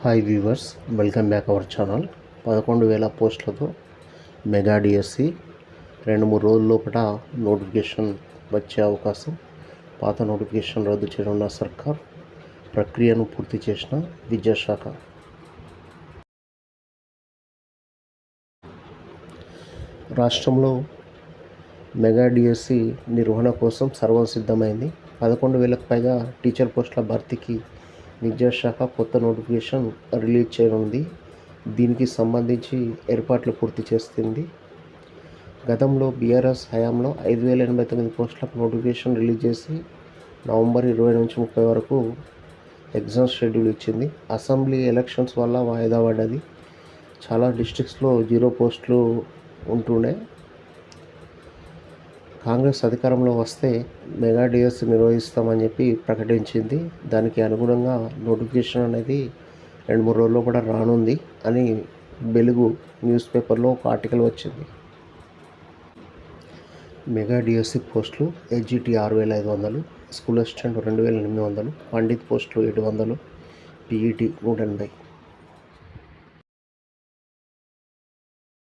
Hi viewers welcome back our channel. పదకొండు వేల పోస్టులతో mega DSC. రెండు మూడు రోజుల లోపల నోటిఫికేషన్ వచ్చే అవకాశం. పాత నోటిఫికేషన్ రద్దు చేయనున్న సర్కార్ ప్రక్రియను పూర్తి చేసిన విద్యాశాఖ. రాష్ట్రంలో మెగా డిఎస్సి నిర్వహణ కోసం సర్వం సిద్ధమైంది పదకొండు వేలకు పైగా టీచర్ పోస్టుల భర్తీకి విద్యాశాఖ కొత్త నోటిఫికేషన్ రిలీజ్ చేయనుంది. దీనికి సంబంధించి ఏర్పాట్లు పూర్తి చేస్తుంది. గతంలో బీఆర్ఎస్ హయాంలో ఐదు వేల ఎనభై తొమ్మిది పోస్టులకు నోటిఫికేషన్ రిలీజ్ చేసి నవంబర్ ఇరవై నుంచి ముప్పై వరకు ఎగ్జామ్ షెడ్యూల్ ఇచ్చింది. అసెంబ్లీ ఎలక్షన్స్ వల్ల వాయిదా పడ్డది. చాలా డిస్ట్రిక్ట్స్లో జీరో పోస్టులు ఉంటుండే. కాంగ్రెస్ అధికారంలో వస్తే మెగా డిఎస్ నిర్వహిస్తామని చెప్పి ప్రకటించింది. దానికి అనుగుణంగా నోటిఫికేషన్ అనేది రెండు మూడు రోజుల్లో కూడా రానుంది అని వెలుగు న్యూస్ పేపర్లో ఒక ఆర్టికల్ వచ్చింది. మెగా డిఎస్సి పోస్టులు హెచ్జిటి ఆరు వేల ఐదు వందలు స్కూల్ అసిస్టెంట్ రెండు వేల ఎనిమిది వందలు పండిత్ పోస్టులు ఏడు వందలు పీఈటీ నూట ఎనభై.